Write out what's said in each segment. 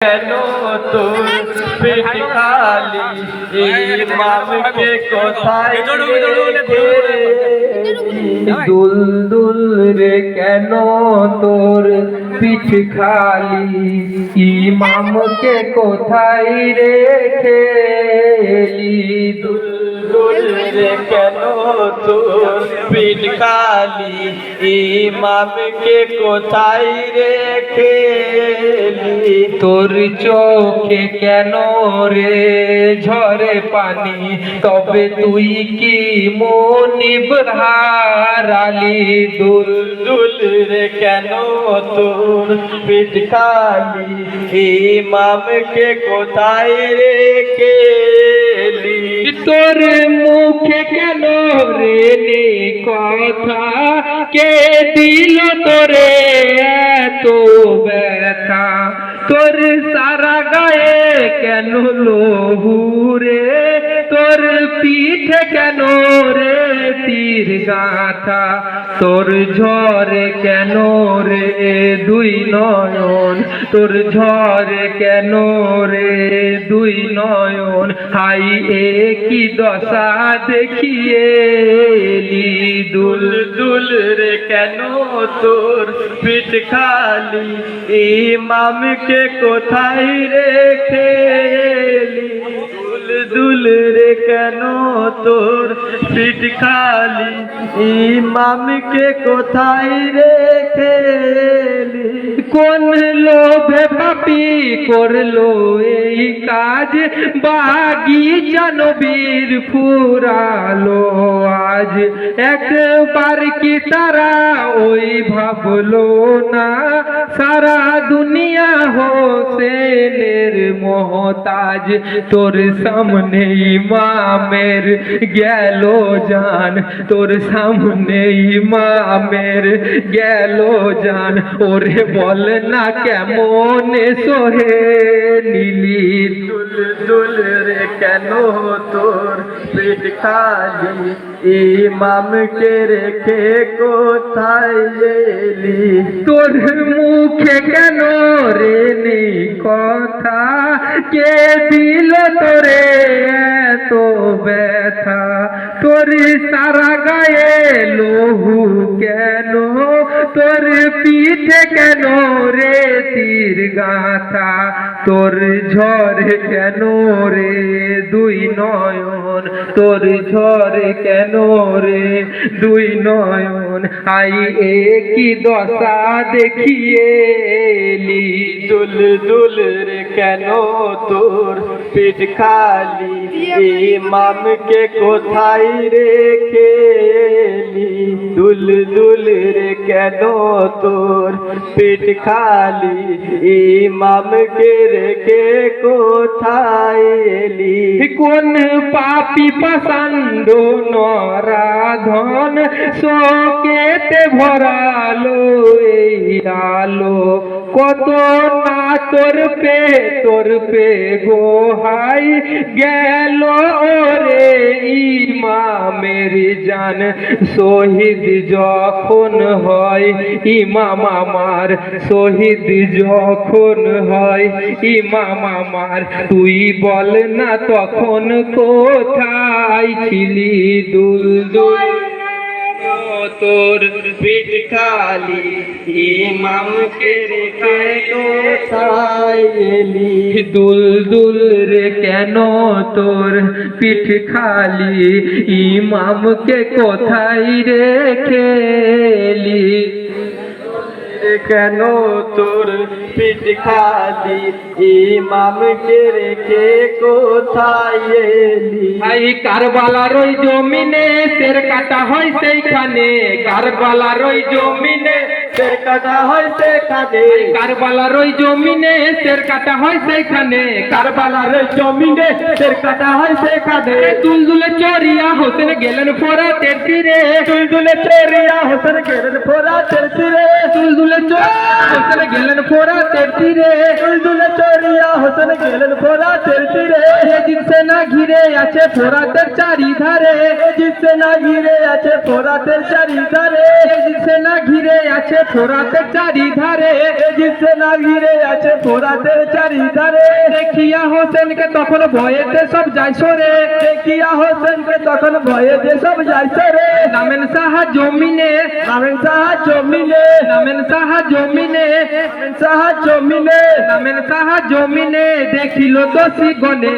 কেন তোর পেট খালি? এই মামকে কোথায় দুল দুল রে কেন তোর পিঠ খালি? ইমামকে কোথায় রেখে দুল রে কেন পেট খালি ইমামকে কোথায় রেখে তোর চোখে কেন রে ঝরে পানি? তবে তুই কি মনিব হারালি দুল দুল রে কেন তোর পেট খালি ইমামকে কোথায় রেখে তোর মুখে কেন রে কথা? কে দিল তোরে এত ব্যথা? তোর সারা গায়ে কেন লোহুরে তোর পিঠে কেন তীর গাথা, তোর ঝরে কেন রে দুই নয়ন? তোর ঝরে কেন রে দুই নয়ন? হাই, এ কি দশা দেখিয়ে দুল দুল রে কেন তোর পিঠ খালি? ইমামকে কোথায় রেখে? দুল রে কেন তোর পিঠ খালি ইমামকে কোথায় রেখে এলি? কোন লোভে পাপি করল এই কাজ? বাগিচা নবীর ফুরালো আজ। একবার কি তারা ওই ভাবলো না? সারা দুনিয়া হোসেনের মহতাজ। তোর সামনে ইমামের গেল জান। তোর সামনে ইমামের গেল জান। ওরে বল না কেমন সোহে নীলি দুল দুল রে কেন তোর পেট খালি? ইমামকে রেখে কোথায় এলি তোর মুখে কেন রে নেই কথা? কে দিল তোরে এত ব্যথা? তোর সারা গায়ে লহু কেন তোর পিঠে কেন রে তীর গাথা? তোর ঝরে কেন রে দুই নয়ন? তোর ঝরে কেন রে দুই নয়ন? আই এ কি দশা দেখিয়ে এলি দুল দুল রে কেন তোর পিঠ খালি? ইমামকে কোথায় রেখে দুল দুল রে কেন তোর পেট খালি? ইমামকে রেখে কোথায় এলি? কোন পাপি পাসান্দ নরাধন শোকেতে ভরালো, এই আলো কত তোর পে তোর পে গোহাই গেল ওরে ইমামের জান। শহীদ যখন হয়, ইমাম আমার শহীদ যখন হয়, ইমাম আমার। তুই বল না তখন কোথায় ছিলি দুল দুল তোর পেট খালি, ইমামকে রেখে কোথায় এলি। দুল দুল রে কেন তোর পিঠ খালি, ইমামকে কোথায় রেখেলি কেন তোর পিঠ খালি? ইমামকে রেখে কোথায় এলি? ভাই, কারবালার ওই জমিনে তের কাটা হয় সেইখানে। কারবালার ওই জমিনে শের কাটা হয় সেখানে। কারবালার ওই জমিনে শের কাটা হয় সেইখানে কারবালার জমিনে শের কাটা হয় সেখানে। দুলদুলে চরিয়া হোসেন গেলেন ফোরাতের তীরে। দুলদুলে চেরিয়া হোসেন গেলেন ফোরাতের তীরে। দুলদুলে চরিয়া হোসেন গেলেন ফোরাতের তীরে। দুলদুলে চেরিয়া হোসেন গেলেন ফোরাতের তীরে। সে না ঘিরে আছে ফোরাতের চারিধারে জিসে না ঘিরে আছে ফোরাতের চারিধারে সে না ঘিরে আছে ফোরাতে চারিধারে এজিপসে না ঘিরে আছে ফোরাতের চারিধারে। দেখিয়া হোসেনকে তখন ভয়েতে সব যায় সরে, দেখিয়া হোসেনকে তখন ভয়ে যে সব যাইছে রে নামেন সাহা জমিনে, নামেন সাহায্য মিলে নামেন সাহা জমিনে সাহায্য মিলে নামেন সাহা জমিনে, দেখিল দোষী গনে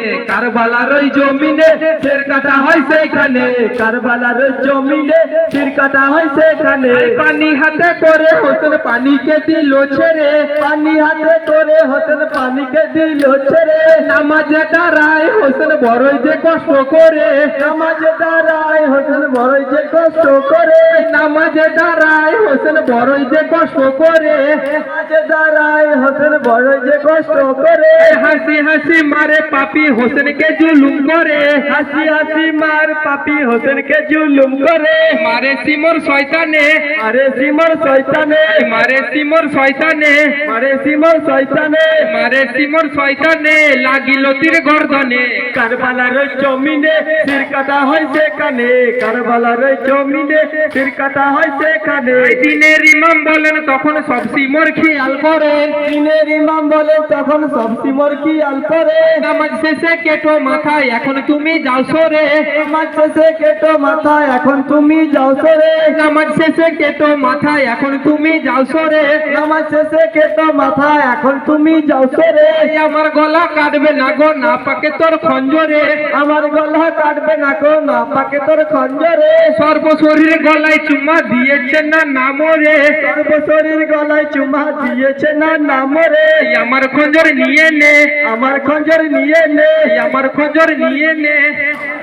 কারবালার জমিনে ফের কাটা হয় সেইখানে কারবালার জমিনে তীর কাটা হয় সেখানে। পানি হাতে করে হোসেন পানিকে দিল ছেড়ে। পানি হাতে করে হোসেন পানিকে দিল ছেড়ে। নামাজে দাঁড়ায় হোসেন বড়ই যে কষ্ট করে। নামাজে দাঁড়ায় হোসেন বড়ই যে কষ্ট করে। নামাজে দাঁড়ায় হোসেন বড়ই যে কষ্ট করে। নামাজে দাঁড়ায় হোসেন বড়ই যে কষ্ট করে। হাসি হাসি মারে পাপি হোসেনকে জুলুম করে হাসি হাসি মার পাপি হোসেনকে জুলুম করে। মারে সিমর শয়তানে। আরে সিমর শয়তানে। মারে সিমর শয়তানে। মারে সিমর শয়তানে। মারে সিমর শয়তানে লাগিল তীর গর্দনে। কারবালার জমিনে তীর কাটা হয় সেখানে। কারবালার জমিনে তীর কাটা হয় সেখানে। দিনের ইমাম বলেন তখন সব সিমর খেয়াল করেন দিনের ইমাম বলেন তখন সব সিমর কি আল করে। নামাজ শেষে কেটো মাথায় এখন তুমি যাও সরে। নামাজ শেষে কেটো মাথায়, এখন তুমি যাও সরে। নামাজ শেষে কেটো মাথায়, এখন তুমি যাও সরে। নামাজ শেষে কেটো মাথায়, এখন তুমি যাও সরে। আমার গলা কাটবে না গো, না পাকে তোর খঞ্জরে। আমার গলা কাটবে না কো না পাকে তোর খঞ্জরে। সর্ব সর্বশরীর গলায় চুম্মা দিয়েছে না নামরে। সর্ব সর্বশরীর গলায় চুমা দিয়েছে না নামরে। আমার খঞ্জর নিয়ে নে। আমার খঞ্জর নিয়ে নে। আমার খঞ্জর নিয়ে নে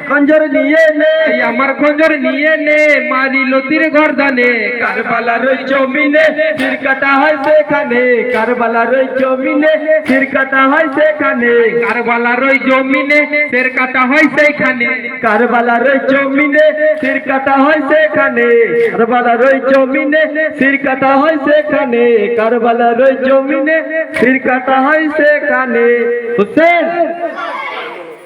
খঞ্জর নিয়ে নে, আমার খঞ্জর নিয়ে নে মারিল তীর গর্দানে, কারবালার ওই জমিনে তীর কাটা হয় সেখানে, কারবালার ওই জমিনে তীর কাটা হয় সেখানে, কারবালার ওই জমিনে শের কাটা হয় সেইখানে, কারবালার ওই জমিনে তীর কাটা হয় সেখানে, কারবালার ওই জমিনে তীর কাটা হয় সেখানে, কারবালার ওই জমিনে তীর কাটা হয় সেখানে। হুসেন!